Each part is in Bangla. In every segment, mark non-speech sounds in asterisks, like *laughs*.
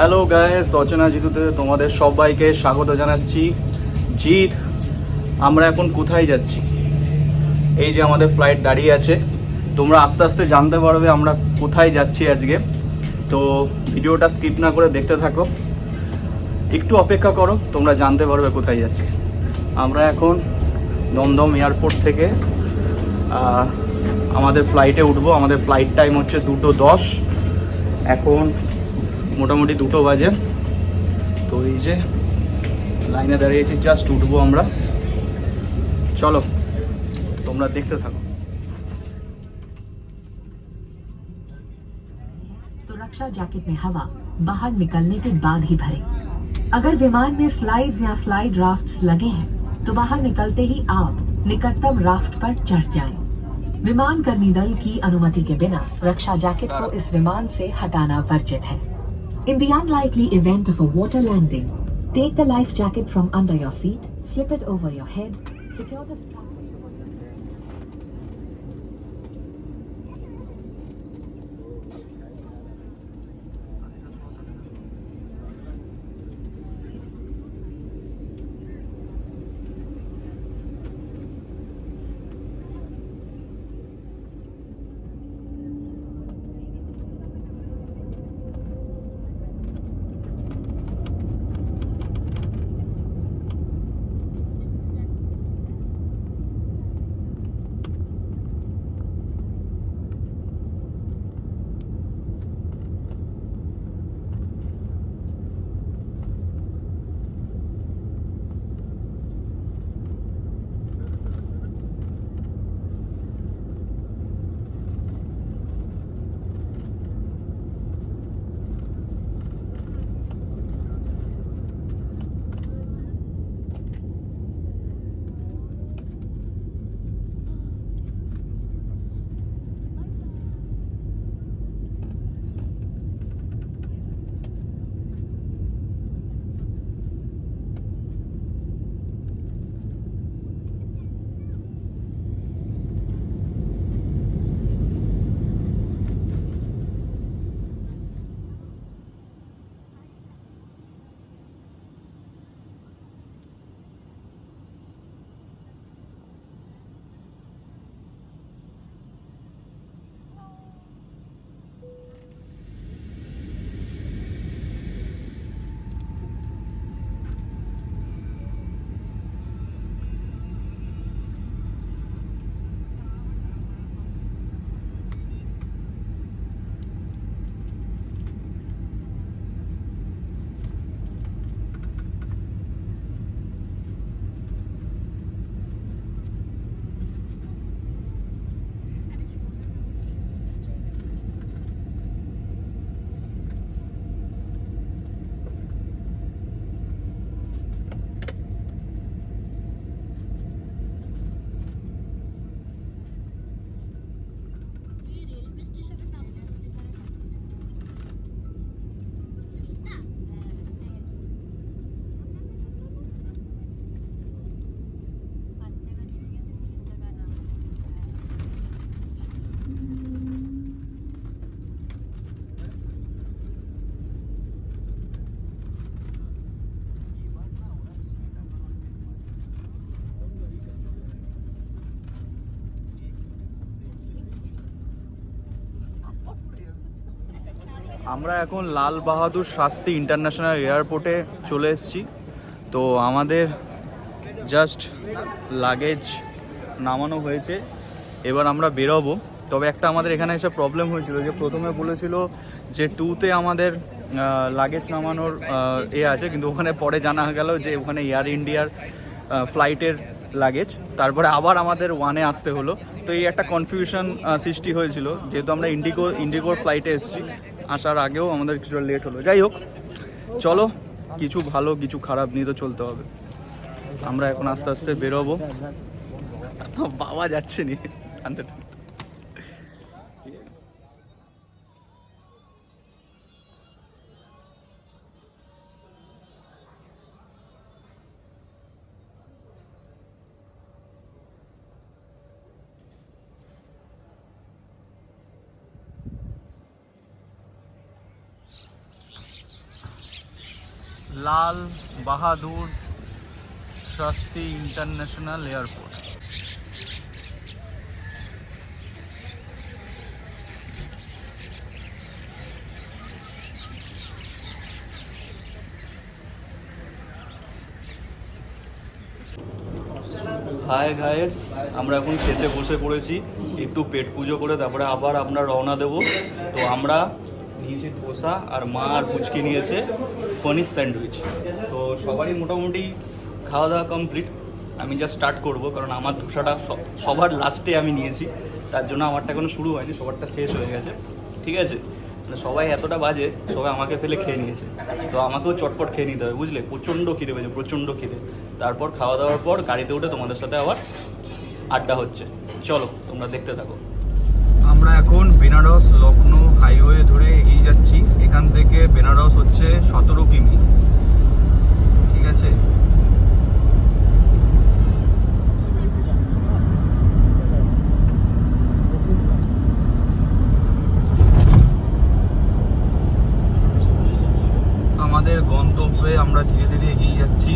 হ্যালো গায়েস অচেনা জিতুতে তোমাদের সবাইকে স্বাগত জানাচ্ছি। জিৎ, আমরা এখন কোথায় যাচ্ছি? এই যে আমাদের ফ্লাইট দাঁড়িয়ে আছে। তোমরা আস্তে আস্তে জানতে পারবে আমরা কোথায় যাচ্ছি আজকে। তো ভিডিওটা স্কিপ না করে দেখতে থাকো। একটু অপেক্ষা করো, তোমরা জানতে পারবে কোথায় যাচ্ছি। আমরা এখন দমদম এয়ারপোর্ট থেকে আমাদের ফ্লাইটে উঠবো। আমাদের ফ্লাইট টাইম হচ্ছে দুটো দশ। এখন মোটামুটি দুটো বাজে তো এই যে লাইনে দাঁড়িয়েছি জাস্ট উঠবো আমরা চলো তোমরা দেখতে থাকো तो रक्षा जैकेट में हवा बाहर निकलने के बाद ही भरें। अगर विमान में स्लाइड या स्लाइड राफ्ट लगे हैं तो बाहर निकलते ही आप निकटतम राफ्ट पर चढ़ जाएं। विमान कर्मी दल की अनुमति के बिना रक्षा जैकेट को इस विमान से हटाना वर्जित है In the unlikely event of a water landing, take the life jacket from under your seat, slip it over your head, secure the strap. আমরা এখন লাল বাহাদুর শাস্তি ইন্টারন্যাশনাল এয়ারপোর্টে চলে এসেছি। তো আমাদের জাস্ট লাগেজ নামানো হয়েছে। এবার আমরা বেরোবো। তবে একটা আমাদের এখানে এসে প্রবলেম হয়েছিল যে প্রথমে বলেছিল যে টুতে আমাদের লাগেজ নামানোর এ আছে, কিন্তু ওখানে পরে জানা গেল যে ওখানে এয়ার ইন্ডিয়ার ফ্লাইটের লাগেজ। তারপরে আবার আমাদের ওয়ানে আসতে হলো। তো এই একটা কনফিউশন সৃষ্টি হয়েছিল। যেহেতু আমরা ইন্ডিগো ইন্ডিগোর ফ্লাইটে এসেছি। আসার আগেও আমাদের কিছুটা লেট হলো। যাই হোক, চলো, কিছু ভালো, কিছু খারাপ নিয়ে তো চলতে হবে। আমরা এখন আস্তে আস্তে বেরোবো। বাবা যাচ্ছে নি। টানতে লাল বাহাদুর শাস্তি ইন্টারন্যাশনাল এয়ারপোর্ট। হাই গায়েস আমরা এখন খেতে বসে পড়েছি। একটু পেট পুজো করে তারপরে আবার আমরা রওনা দেব। তো আমরা নিয়েছি ধোসা আর মা আর পুচকি নিয়েছে পনির স্যান্ডউইচ। তো সবারই মোটামুটি খাওয়া দাওয়া কমপ্লিট। আমি জাস্ট স্টার্ট করব, কারণ আমার ধোসাটা সবার লাস্টে আমি নিয়েছি। তার জন্য আমারটা এখনও শুরু হয়নি, সবারটা শেষ হয়ে গেছে। ঠিক আছে? মানে সবাই এতটা বাজে, সবাই আমাকে ফেলে খেয়ে নিয়েছে। তো আমাকেও চটপট খেয়ে নিতে হবে, বুঝলে? প্রচণ্ড খিদে পেয়েছে, প্রচণ্ড খিদে। তারপর খাওয়া দাওয়ার পর গাড়িতে উঠে তোমাদের সাথে আবার আড্ডা হচ্ছে। চলো, তোমরা দেখতে থাকো। আমরা এখন বেনারস লখনৌ হাইওয়ে ধরে এগিয়ে যাচ্ছি এখান থেকে বেনারস হচ্ছে সতেরো কিমি ঠিক আছে আমাদের গন্তব্যে আমরা ধীরে ধীরে এগিয়ে যাচ্ছি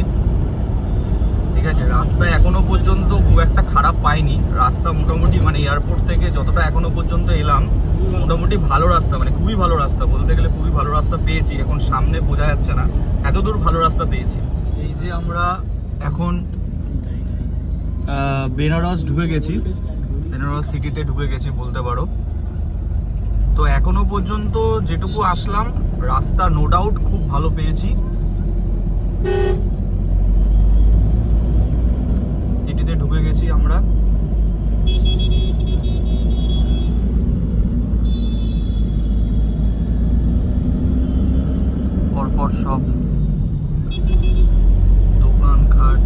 ঠিক আছে রাস্তা এখনও পর্যন্ত খুব একটা খারাপ পাইনি। রাস্তা মোটামুটি মানে এয়ারপোর্ট থেকে যতটা এখনও পর্যন্ত এলাম, মোটামুটি ভালো রাস্তা মানে খুবই ভালো রাস্তা। বলতে গেলে খুবই ভালো রাস্তা পেয়েছি, এখন সামনে বোঝা যাচ্ছে না। এত দূর ভালো রাস্তা পেয়েছি। এই যে আমরা এখন বেনারস ঢুকে গেছি। বেনারস সিটিতে ঢুকে গেছি বলতে পারো। তো এখনও পর্যন্ত যেটুকু আসলাম, রাস্তা নো ডাউট খুব ভালো পেয়েছি সিটিতে ঢুকে গেছি আমরা পরপর সব দোকান ঘাট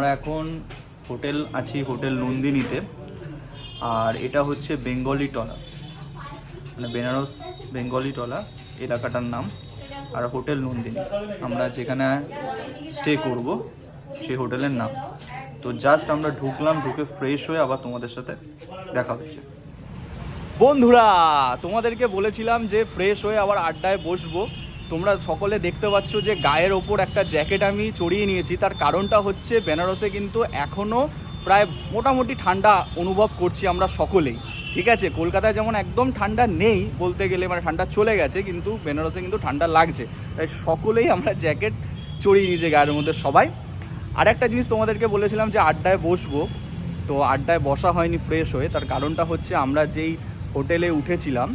আমরা এখন হোটেল আছি, হোটেল নন্দিনীতে। আর এটা হচ্ছে বেঙ্গলি টলা। মানে বেনারস বেঙ্গলি টলা এলাকাটার নাম। আর হোটেল নন্দিনী। আমরা যেখানে স্টে করব, সেই হোটেলের নাম। তো জাস্ট আমরা ঢুকলাম, ঢুকে ফ্রেশ হয়ে আবার তোমাদের সাথে দেখা হচ্ছে। বন্ধুরা, তোমাদেরকে বলেছিলাম যে ফ্রেশ হয়ে আবার আড্ডায় বসবো। তোমরা সকলে দেখতে পাচ্ছ যে গায়ের ওপর একটা জ্যাকেট আমি চড়িয়ে নিয়েছি। তার কারণটা হচ্ছে বেনারসে কিন্তু এখনও প্রায় মোটামুটি ঠান্ডা অনুভব করছি আমরা সকলেই। ঠিক আছে? কলকাতায় যেমন একদম ঠান্ডা নেই বলতে গেলে মানে ঠান্ডা চলে গেছে, কিন্তু বেনারসে কিন্তু ঠান্ডা লাগছে। তাই সকলেই আমরা জ্যাকেট চড়িয়ে নিয়েছি গায়ের মধ্যে সবাই। আর একটা জিনিস তোমাদেরকে বলেছিলাম যে আড্ডায় বসবো, তো আড্ডায় বসা হয়নি ফ্রেশ হয়ে। তার কারণটা হচ্ছে আমরা যেই হোটেলে উঠেছিলাম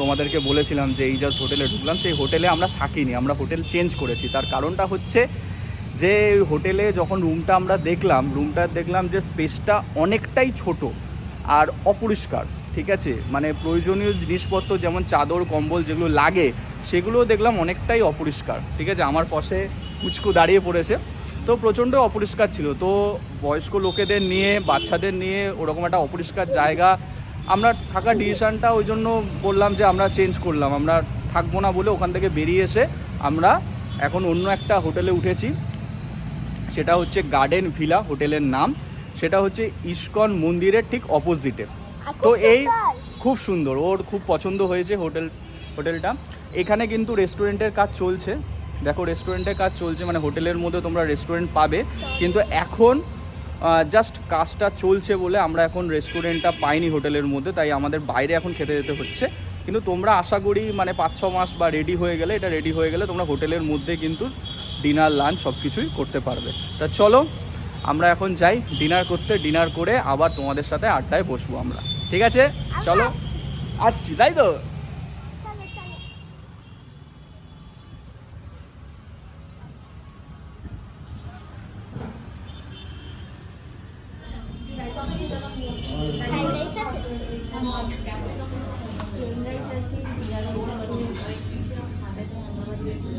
তোমাদেরকে বলেছিলাম যে এই জাস্ট হোটেলে ঢুকলাম, সেই হোটেলে আমরা থাকিনি, আমরা হোটেল চেঞ্জ করেছি। তার কারণটা হচ্ছে যে হোটেলে যখন রুমটা আমরা দেখলাম রুমটা দেখলাম যে স্পেসটা অনেকটাই ছোট আর অপরিষ্কার, ঠিক আছে? মানে প্রয়োজনীয় জিনিসপত্র যেমন চাদর, কম্বল যেগুলো লাগে, সেগুলোও দেখলাম অনেকটাই অপরিষ্কার, ঠিক আছে? আমার পাশে কুচকু দাঁড়িয়ে পড়েছে, তো প্রচণ্ড অপরিষ্কার ছিল। তো বয়স্ক লোকেদের নিয়ে, বাচ্চাদের নিয়ে ওরকম একটা অপরিষ্কার জায়গা আমরা থাকা ডিসিশনটা ওই জন্য বললাম যে আমরা চেঞ্জ করলাম। আমরা থাকব না বলে ওখান থেকে বেরিয়ে এসে আমরা এখন অন্য একটা হোটেলে উঠেছি। সেটা হচ্ছে গার্ডেন ভিলা হোটেলের নাম। সেটা হচ্ছে ইস্কন মন্দিরের ঠিক অপোজিটে তো এই খুব সুন্দর। ওর খুব পছন্দ হয়েছে হোটেল হোটেলটা। এখানে কিন্তু রেস্টুরেন্টের কাজ চলছে। দেখো রেস্টুরেন্টের কাজ চলছে মানে হোটেলের মধ্যে তোমরা রেস্টুরেন্ট পাবে। কিন্তু এখন জাস্ট কাজটা চলছে বলে আমরা এখন রেস্টুরেন্টটা পাইনি হোটেলের মধ্যে তাই আমাদের বাইরে এখন খেতে যেতে হচ্ছে। কিন্তু তোমরা আশা করি মানে পাঁচ ছ মাস বা রেডি হয়ে গেলে এটা রেডি হয়ে গেলে তোমরা হোটেলের মধ্যে কিন্তু ডিনার লাঞ্চ সব কিছুই করতে পারবে। তা চলো আমরা এখন যাই ডিনার করতে ডিনার করে আবার তোমাদের সাথে আড্ডায় বসবো আমরা। ঠিক আছে? চলো। আসছি তাই তো?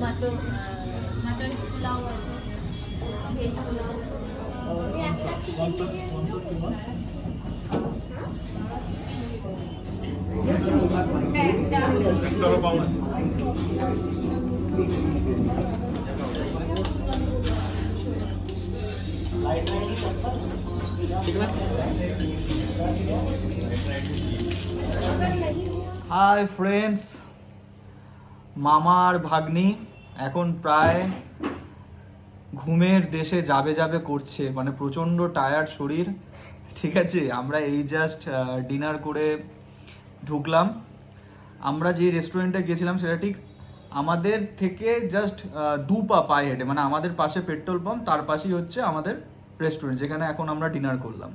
মটন মটন পোলাও আছে ভেজ পোলাও হাই ফ্রেন্ডস মামার ভাগ্নি এখন প্রায় ঘুমের দেশে যাবে যাবে করছে মানে প্রচণ্ড টায়ার্ড শরীর। ঠিক আছে আমরা এই জাস্ট ডিনার করে ঢুকলাম। আমরা যে রেস্টুরেন্টে গেছিলাম সেটা ঠিক আমাদের থেকে জাস্ট দু পা পায়ে হেঁটে মানে আমাদের পাশে পেট্রোল পাম্প তার পাশেই হচ্ছে আমাদের রেস্টুরেন্ট যেখানে এখন আমরা ডিনার করলাম।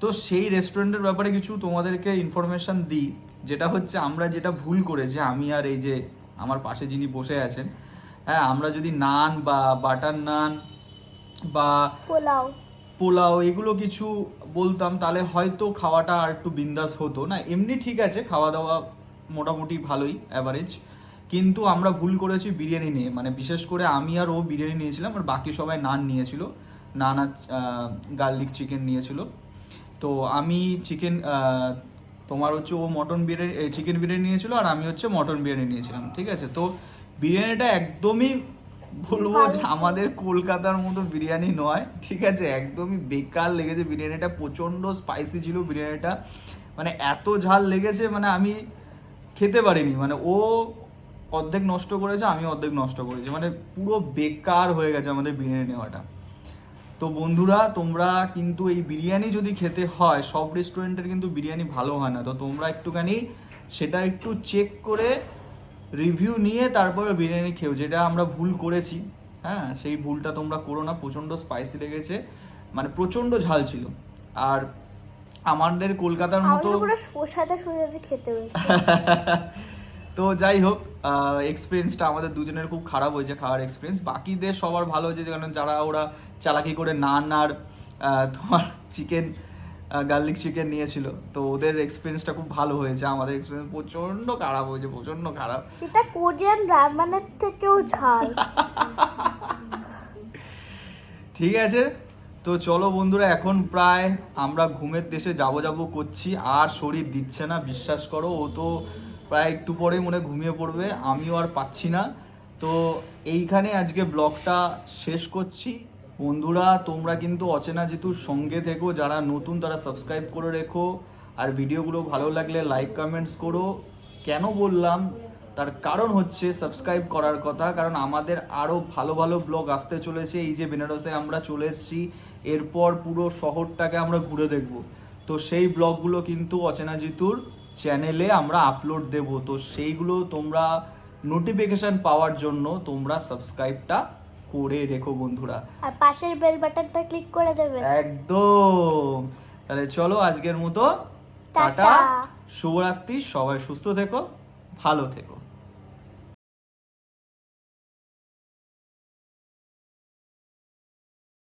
তো সেই রেস্টুরেন্টের ব্যাপারে কিছু তোমাদেরকে ইনফরমেশন দিই। যেটা হচ্ছে আমরা যেটা ভুল করেছি আমি আর এই যে আমার পাশে যিনি বসে আছেন হ্যাঁ আমরা যদি নান বা বাটার নান বা পোলাও। পোলাও এগুলো কিছু বলতাম তাহলে হয়তো খাওয়াটা আর একটু বিন্দাস হতো। না এমনি ঠিক আছে খাওয়া দাওয়া মোটামুটি ভালোই অ্যাভারেজ কিন্তু আমরা ভুল করেছি বিরিয়ানি নিয়ে। মানে বিশেষ করে আমি আর ও বিরিয়ানি নিয়েছিলাম আর বাকি সবাই নান নিয়েছিল। নান আর গার্লিক চিকেন নিয়েছিল। তো আমি চিকেন তোমার হচ্ছে ও মটন বিরিয়ানি চিকেন বিরিয়ানি নিয়েছিল আর আমি হচ্ছে মটন বিরিয়ানি নিয়েছিলাম ঠিক আছে? তো বিরিয়ানিটা একদমই বলব আমাদের কলকাতার মতো বিরিয়ানি নয় ঠিক আছে? একদমই বেকার লেগেছে বিরিয়ানিটা প্রচণ্ড স্পাইসি ছিল বিরিয়ানিটা। মানে এত ঝাল লেগেছে মানে আমি খেতে পারিনি। মানে ও অর্ধেক নষ্ট করেছে আমি অর্ধেক নষ্ট করেছি। মানে পুরো বেকার হয়ে গেছে আমাদের বিরিয়ানি নেওয়াটা। তো বন্ধুরা তোমরা কিন্তু এই বিরিয়ানি যদি খেতে হয় সব রেস্টুরেন্টের কিন্তু বিরিয়ানি ভালো হয় না। তো তোমরা একটুখানি সেটা একটু চেক করে রিভিউ নিয়ে তারপরে বিরিয়ানি খেও যেটা আমরা ভুল করেছি। হ্যাঁ সেই ভুলটা তোমরা করো না প্রচণ্ড স্পাইসি লেগেছে। মানে প্রচণ্ড ঝাল ছিল। আর আমাদের কলকাতার মতো খেতে *laughs* তো যাই হোক এক্সপিরিয়েন্সটা আমাদের দুজনের খুব খারাপ হয়েছে খাওয়ার এক্সপিরিয়েন্স বাকিদের সবার ভালো হয়েছে কারণ যারা ওরা চালাকি করে নান আর তোমার চিকেন গার্লিক চিকেন নিয়েছিল। তো ওদের এক্সপিরিয়েন্সটা খুব ভালো হয়েছে আমাদের এক্সপিরিয়েন্স প্রচণ্ড খারাপ হয়েছে প্রচণ্ড খারাপ। এটা কোরিয়ান রামেনের থেকেও ঝাল। ঠিক আছে? তো চলো বন্ধুরা এখন প্রায় আমরা ঘুমের দেশে যাব যাব করছি আর শরীর দিচ্ছে না বিশ্বাস করো ও তো প্রায় একটু পরে মনে ঘুমিয়ে পড়বে, আমিও আর পাচ্ছি না। তো এইখানে আজকে ব্লগটা শেষ করছি। বন্ধুরা, তোমরা কিন্তু অচেনা যেতুর সঙ্গে থেকো, যারা নতুন তারা সাবস্ক্রাইব করে রেখো। আর ভিডিওগুলো ভালো লাগলে লাইক কমেন্টস করো। কেন বললাম? তার কারণ হচ্ছে সাবস্ক্রাইব করার কথা, কারণ আমাদের আরও ভালো ভালো ব্লগ আসতে চলেছে। এই যে বেনারসে আমরা চলে এসেছি, এরপর পুরো শহরটাকে আমরা ঘুরে দেখব। তো সেই ব্লগগুলো কিন্তু অচেনা জিতুর চ্যানেলে আমরা আপলোড দেব। তো সেইগুলো তোমরা নোটিফিকেশন পাওয়ার জন্য তোমরা সাবস্ক্রাইবটা করে রেখো বন্ধুরা। আর পাশের বেল বাটনটা ক্লিক করে দেবে। একদম। তাহলে চলো আজকের মতো টাটা। শুভরাত্রি সবাই সুস্থ থেকো ভালো থেকো।